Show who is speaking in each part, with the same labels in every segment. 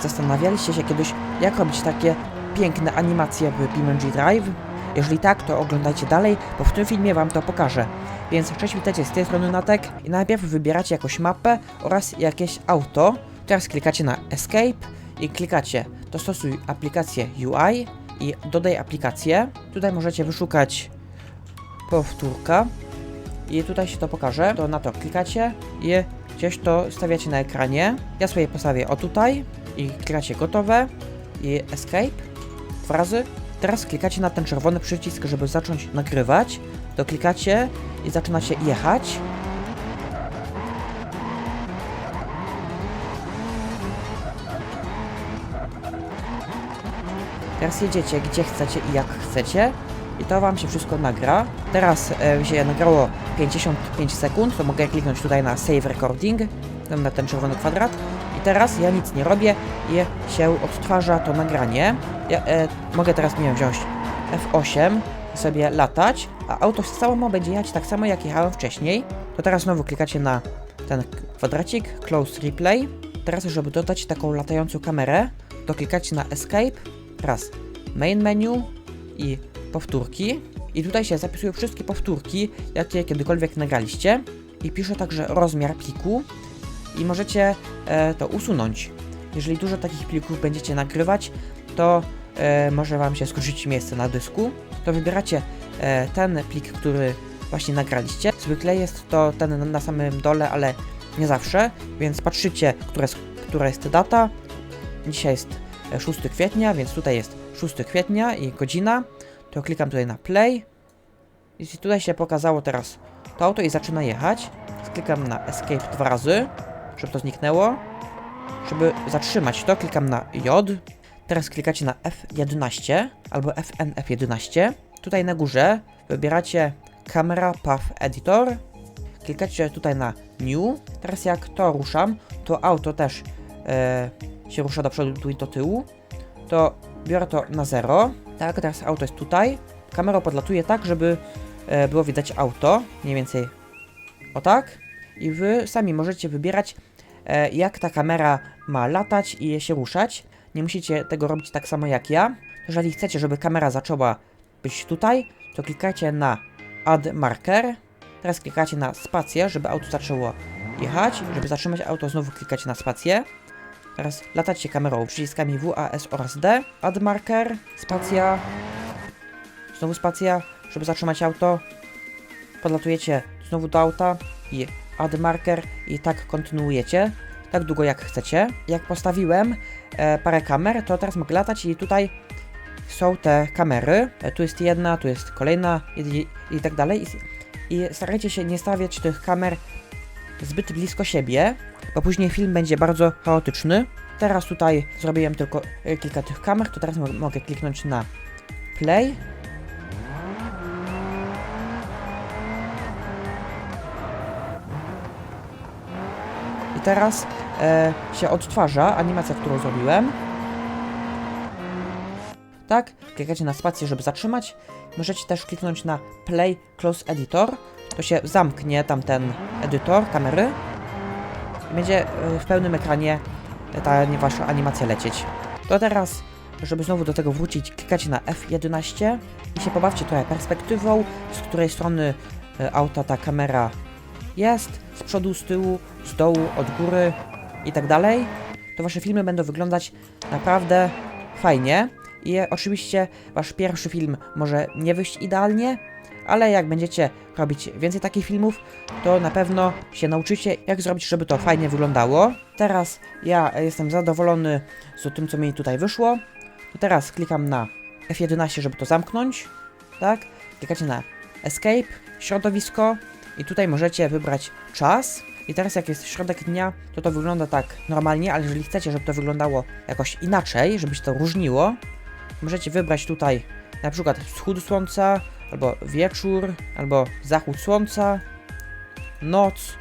Speaker 1: Zastanawialiście się kiedyś, jak robić takie piękne animacje w BeamNG Drive? Jeżeli tak, to oglądajcie dalej, bo w tym filmie wam to pokażę. Więc cześć, witajcie z tej strony Natek i najpierw wybieracie jakąś mapę oraz jakieś auto. Teraz klikacie na Escape i klikacie dostosuj aplikację UI i dodaj aplikację. Tutaj możecie wyszukać powtórka i tutaj się to pokaże. To na to klikacie i gdzieś to stawiacie na ekranie. Ja sobie postawię o tutaj i klikacie gotowe i escape dwa razy. Teraz klikacie na ten czerwony przycisk, żeby zacząć nagrywać. To klikacie i zaczynacie jechać. Teraz jedziecie gdzie chcecie i jak chcecie i to wam się wszystko nagra. Teraz e, się nagrało 55 sekund, to mogę kliknąć tutaj na Save Recording, na ten czerwony kwadrat. I teraz ja nic nie robię i się odtwarza to nagranie. Ja e, mogę teraz, nie wiem, wziąć F8 i sobie latać, a auto samo będzie jechać tak samo jak jechałem wcześniej. To teraz znowu klikacie na ten kwadracik, Close Replay. Teraz, żeby dodać taką latającą kamerę, to klikacie na Escape, raz Main Menu i powtórki. I tutaj się zapisują wszystkie powtórki, jakie kiedykolwiek nagraliście. I piszę także rozmiar pliku. I możecie e, to usunąć. Jeżeli dużo takich plików będziecie nagrywać, to e, może Wam się skurczyć miejsce na dysku. To wybieracie e, ten plik, który właśnie nagraliście. Zwykle jest to ten na- samym dole, ale nie zawsze, więc patrzycie, która jest, która jest data. Dzisiaj jest e, 6 kwietnia, więc tutaj jest 6 kwietnia i godzina. To klikam tutaj na play. I tutaj się pokazało teraz to auto i zaczyna jechać. Klikam na escape dwa razy, żeby to zniknęło. Żeby zatrzymać to, klikam na J. Teraz klikacie na F11 albo FNF11. Tutaj na górze wybieracie Camera Path Editor. Klikacie tutaj na New. Teraz jak to ruszam, to auto też e, się rusza do przodu i do tyłu. To biorę to na 0. Tak, teraz auto jest tutaj. Kamera podlatuje tak, żeby e, było widać auto. Mniej więcej o tak. I wy sami możecie wybierać, e, jak ta kamera ma latać i się ruszać. Nie musicie tego robić tak samo jak ja. Jeżeli chcecie, żeby kamera zaczęła być tutaj, to klikacie na Add Marker. Teraz klikacie na spację, żeby auto zaczęło jechać. Żeby zatrzymać auto, znowu klikacie na spację. Teraz latacie kamerą przyciskami W, A, S oraz D. Add Marker, spacja. Znowu spacja, żeby zatrzymać auto. Podlatujecie znowu do auta i Add Marker i tak kontynuujecie. Tak długo jak chcecie. Jak postawiłem e, parę kamer, to teraz mogę latać i tutaj są te kamery. E, tu jest jedna, tu jest kolejna i, i, tak dalej. I, I starajcie się nie stawiać tych kamer zbyt blisko siebie, bo później film będzie bardzo chaotyczny. Teraz tutaj zrobiłem tylko e, kilka tych kamer, to teraz mo- mogę kliknąć na play. I teraz e, się odtwarza animacja, którą zrobiłem. Tak, klikacie na spację, żeby zatrzymać. Możecie też kliknąć na Play Close Editor. To się zamknie tamten edytor kamery. I będzie e, w pełnym ekranie ta wasza animacja lecieć. To teraz, żeby znowu do tego wrócić, klikacie na F11 i się pobawcie trochę perspektywą, z której strony e, auta ta kamera jest, z przodu, z tyłu, z dołu, od góry i tak dalej. To wasze filmy będą wyglądać naprawdę fajnie. I oczywiście wasz pierwszy film może nie wyjść idealnie, ale jak będziecie robić więcej takich filmów, to na pewno się nauczycie, jak zrobić, żeby to fajnie wyglądało. Teraz ja jestem zadowolony z tym, co mi tutaj wyszło. To teraz klikam na F11, żeby to zamknąć. Tak? Klikacie na Escape, środowisko i tutaj możecie wybrać czas. I teraz jak jest środek dnia, to to wygląda tak normalnie, ale jeżeli chcecie, żeby to wyglądało jakoś inaczej, żeby się to różniło, możecie wybrać tutaj na przykład wschód słońca, albo wieczór, albo zachód słońca, noc.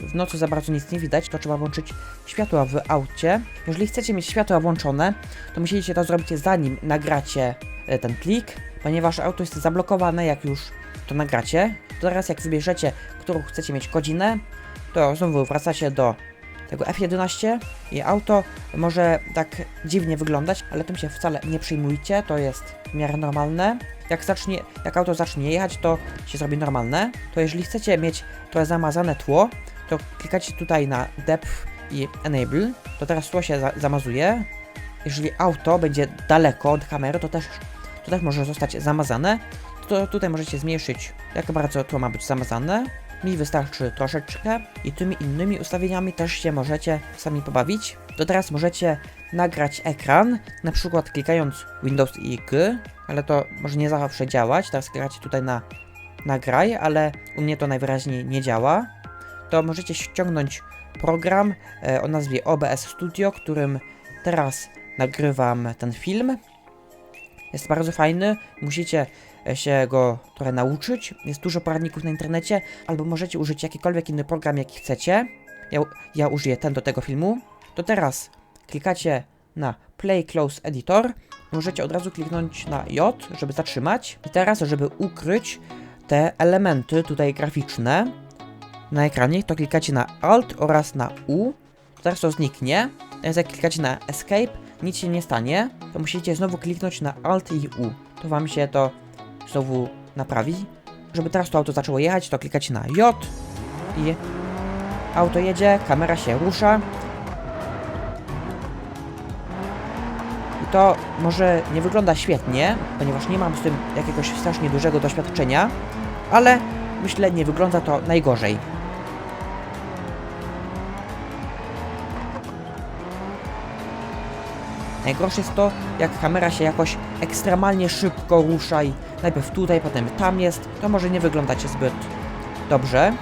Speaker 1: W nocy za bardzo nic nie widać, to trzeba włączyć światła w aucie. Jeżeli chcecie mieć światła włączone, to musicie to zrobić zanim nagracie e, ten plik, ponieważ auto jest zablokowane jak już to nagracie. To teraz jak wybierzecie, którą chcecie mieć godzinę, to znowu wracacie do tego F11 i auto może tak dziwnie wyglądać, ale tym się wcale nie przejmujcie, to jest w miarę normalne. Jak, zacznie, jak auto zacznie jechać, to się zrobi normalne. To jeżeli chcecie mieć trochę zamazane tło, to klikacie tutaj na Depth i Enable, to teraz tło się za zamazuje. Jeżeli auto będzie daleko od kamery, to też, to też może zostać zamazane. To tutaj możecie zmniejszyć, jak bardzo tło ma być zamazane. Mi wystarczy troszeczkę i tymi innymi ustawieniami też się możecie sami pobawić. To teraz możecie nagrać ekran, na przykład klikając Windows i G, ale to może nie zawsze działać. Teraz klikacie tutaj na nagraj, ale u mnie to najwyraźniej nie działa. To możecie ściągnąć program e, o nazwie OBS Studio, którym teraz nagrywam ten film. Jest bardzo fajny, musicie się go trochę nauczyć. Jest dużo poradników na internecie, albo możecie użyć jakikolwiek inny program, jaki chcecie. Ja, ja użyję ten do tego filmu. To teraz klikacie na Play Close Editor. Możecie od razu kliknąć na J, żeby zatrzymać. I teraz, żeby ukryć te elementy tutaj graficzne na ekranie, to klikacie na Alt oraz na U. Teraz to zniknie. Teraz jak klikacie na Escape, nic się nie stanie. To musicie znowu kliknąć na Alt i U. To wam się to znowu naprawi. Żeby teraz to auto zaczęło jechać, to klikacie na J i auto jedzie, kamera się rusza. I to może nie wygląda świetnie, ponieważ nie mam z tym jakiegoś strasznie dużego doświadczenia, ale myślę nie wygląda to najgorzej. Najgorsze jest to, jak kamera się jakoś ekstremalnie szybko rusza i najpierw tutaj, potem tam jest, to może nie wyglądać zbyt dobrze.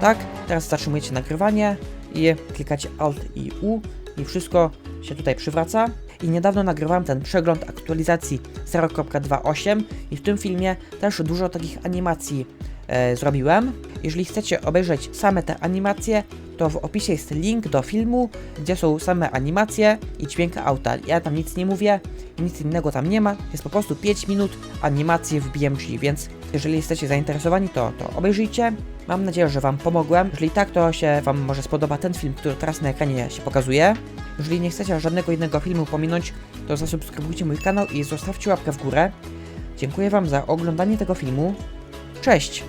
Speaker 1: Tak, teraz zatrzymujecie nagrywanie i klikacie Alt i U i wszystko się tutaj przywraca. I niedawno nagrywałem ten przegląd aktualizacji 0.28 i w tym filmie też dużo takich animacji e, zrobiłem. Jeżeli chcecie obejrzeć same te animacje, to w opisie jest link do filmu, gdzie są same animacje i dźwięk auta. Ja tam nic nie mówię, nic innego tam nie ma, jest po prostu 5 minut animacji w BMG, więc jeżeli jesteście zainteresowani, to, to obejrzyjcie. Mam nadzieję, że Wam pomogłem. Jeżeli tak, to się Wam może spodoba ten film, który teraz na ekranie się pokazuje. Jeżeli nie chcecie żadnego innego filmu pominąć, to zasubskrybujcie mój kanał i zostawcie łapkę w górę. Dziękuję Wam za oglądanie tego filmu. Cześć!